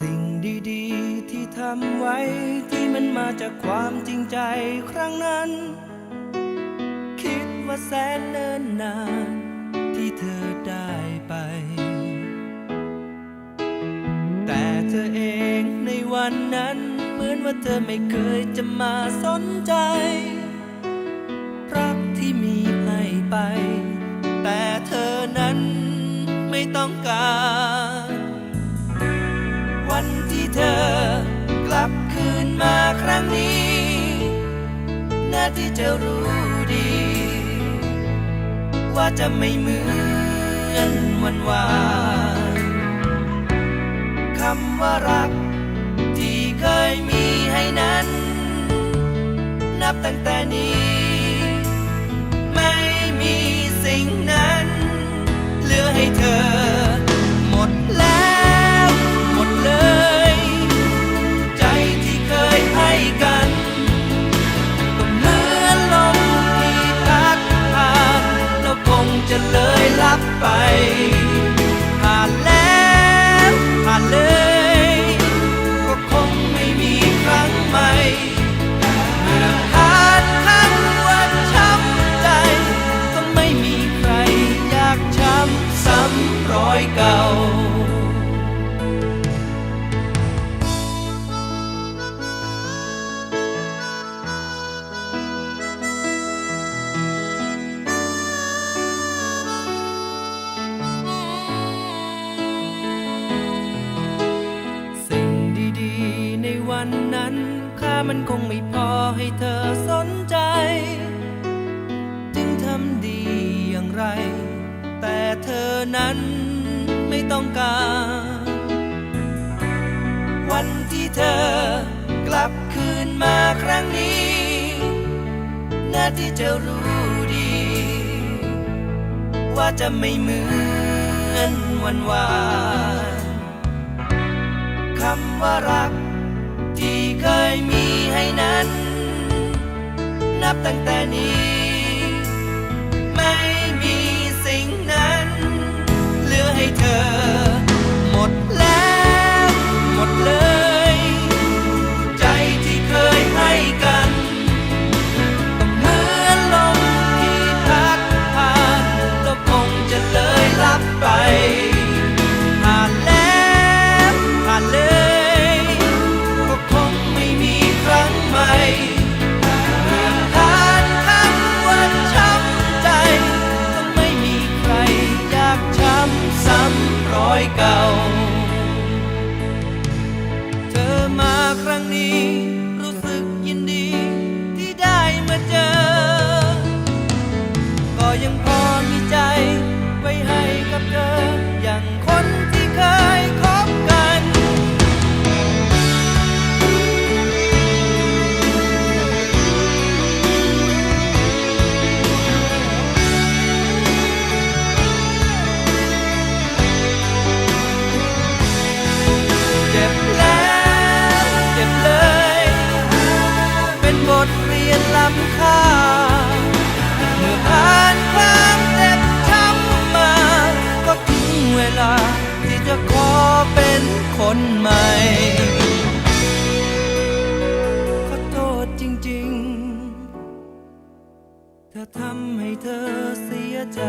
สิ่งดีๆ ที่ทำไว้ที่มันมาจากความจริงใจครั้งนั้น คิดว่าแสนเนิ่นนานที่เธอได้ไป แต่เธอเองในวันนั้น เหมือนว่าเธอไม่เคยจะมาสนใจ รักที่มีให้ไป แต่เธอนั้นไม่ต้องการ ธอกลับคืนมาครั้งนี้น่าที่จะรู้ดี ว่าจะไม่เหมือนวันวานคำว่ารัก ที่เคยมีให้นั้น นับตั้งแต่นี้ วันนั้น ค่ามันคงไม่พอให้เธอสนใจ จึงทำดีอย่างไร แต่เธอนั้นไม่ต้องการ วันที่เธอกลับคืนมาครั้งนี้น่าที่จะรู้ดี ว่าจะไม่เหมือนวันวานคำว่ารัก ที่เคยมีให้นั้น นับตั้งแต่นี้ เมื่อผ่านความเจ็บช้ำมา ก็ถึงเวลา ที่จะขอเป็นคนใหม่ ขอโทษจริงๆ ถ้าทำให้เธอเสียใจ